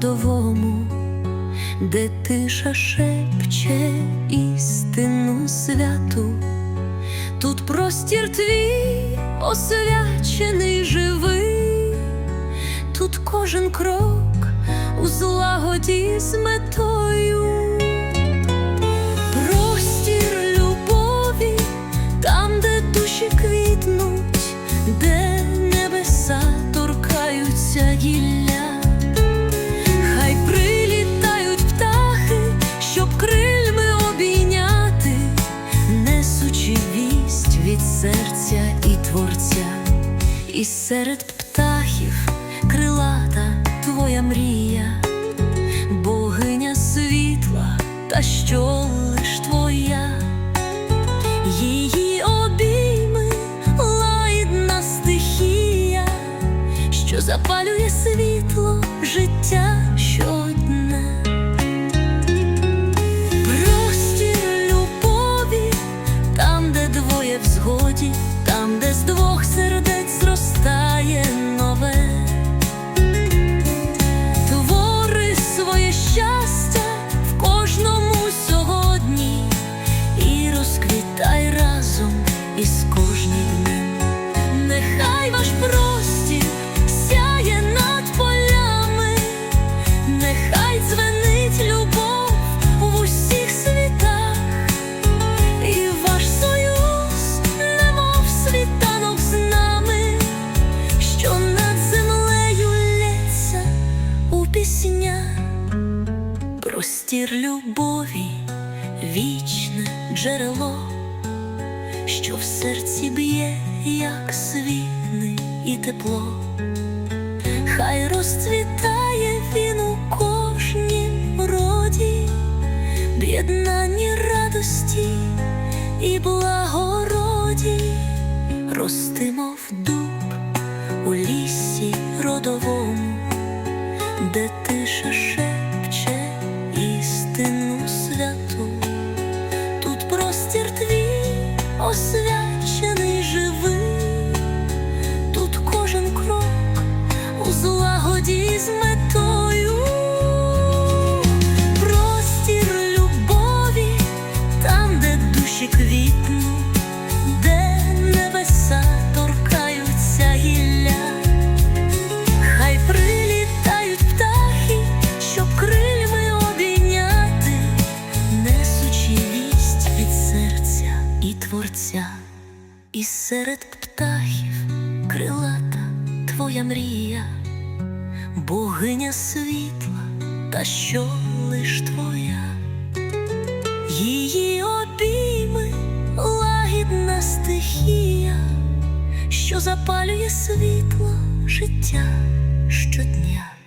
плодовому, де тиша шепче істину святу, тут простір твій освячений живий, тут кожен крок у злагоді з метою. Де небеса торкаються гілля. Серед птахів крилата твоя мрія, богиня світла, та що лиш твоя, її обійми лагідна стихія що запалює світло життя щодня. Простір любові, вічне джерело що в серці б'є, як світне і тепло, хай розцвітає він у кожнім роді, б'єднанні радості і благороді, рости, мов дуб у лісі родовому, де тиша шепче твій освячений і серед птахів крилата твоя мрія, богиня світла, та що лиш твоя, її обійми лагідна стихія що запалює світло життя щодня.